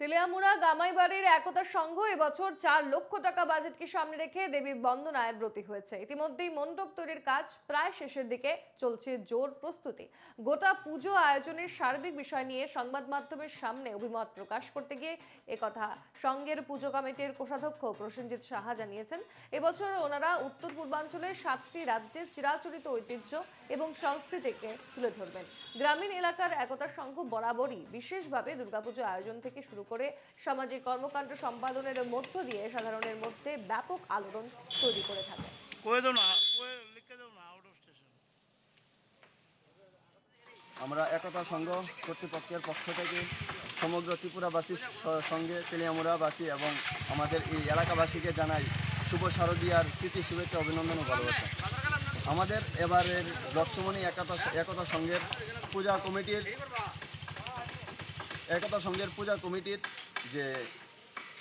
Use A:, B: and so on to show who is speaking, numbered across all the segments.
A: তেলিয়ামুড়া গামাইবাড়ির একতা সংঘ এবছর চার লক্ষ টাকা বাজেটকে সামনে রেখে দেবী বন্দনায় ব্রতী হয়েছে। ইতিমধ্যেই মণ্ডপ তৈরির কাজ প্রায় শেষের দিকে চলছে জোর প্রস্তুতি। গোটা পুজো আয়োজনের সার্বিক বিষয় নিয়ে সংবাদ মাধ্যমের সামনে অভিমত প্রকাশ করতে গিয়ে একথা সংঘের পুজো কমিটির কোষাধ্যক্ষ প্রসেনজিৎ সাহা জানিয়েছেন। এবছর ওনারা উত্তর পূর্বাঞ্চলের সাতটি রাজ্যের চিরাচরিত ঐতিহ্য এবং সংস্কৃতিকে তুলে ধরবেন। গ্রামীণ এলাকার একতা সংঘ বরাবরই বিশেষভাবে দুর্গাপুজো আয়োজন থেকে শুরু করে সামাজিক কর্মকাণ্ড সম্পাদনের মধ্য দিয়ে সাধারণের মধ্যে ব্যাপক আলোড়ন তৈরি করে থাকে।
B: কয়ে দাও না কয়ে লিখে দাও না আউট অফ স্টেশন
C: আমরা একতা সংঘ কর্তৃপক্ষের পক্ষ থেকে সমগ্র ত্রিপুরাবাসীর সঙ্গে তেলিয়ামুড়াবাসী এবং আমাদের এই এলাকাবাসীকে জানাই শুভ শারদীয়ার প্রীতি শুভেচ্ছা অভিনন্দন ও ভালোবাসা। আমাদের এবারের লক্ষ্মণী একতা একতা সংঘের পূজা কমিটির একতা সংঘের পূজা কমিটির যে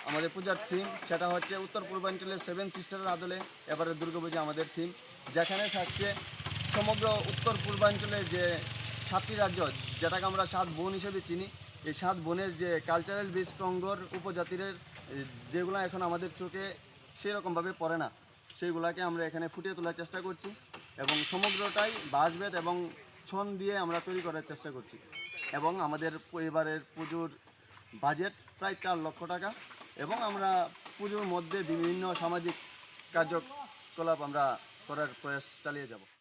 C: আমাদের পূজার থিম সেটা হচ্ছে উত্তর পূর্বাঞ্চলের সেভেন সিস্টারের আদলে এবারে দুর্গাপূজা আমাদের থিম যেখানে থাকছে সমগ্র উত্তর পূর্বাঞ্চলের যে সাতটি রাজ্য, যেটাকে আমরা সাত বোন হিসেবে চিনি, এই সাত বোনের যে কালচারাল বেসড অঙ্গর উপজাতির যেগুলো এখন আমাদের চোখে সেরকমভাবে পড়ে না, সেইগুলাকে আমরা এখানে ফুটিয়ে তোলার চেষ্টা করছি এবং সমগ্রটাই বাঁশবেত এবং ছন দিয়ে আমরা তৈরি করার চেষ্টা করছি। এবং আমাদের পরিবারের পুজোর বাজেট প্রায় চার লক্ষ টাকা এবং আমরা পুজোর মধ্যে বিভিন্ন সামাজিক কার্যকলাপ আমরা করার প্রয়াস চালিয়ে যাব।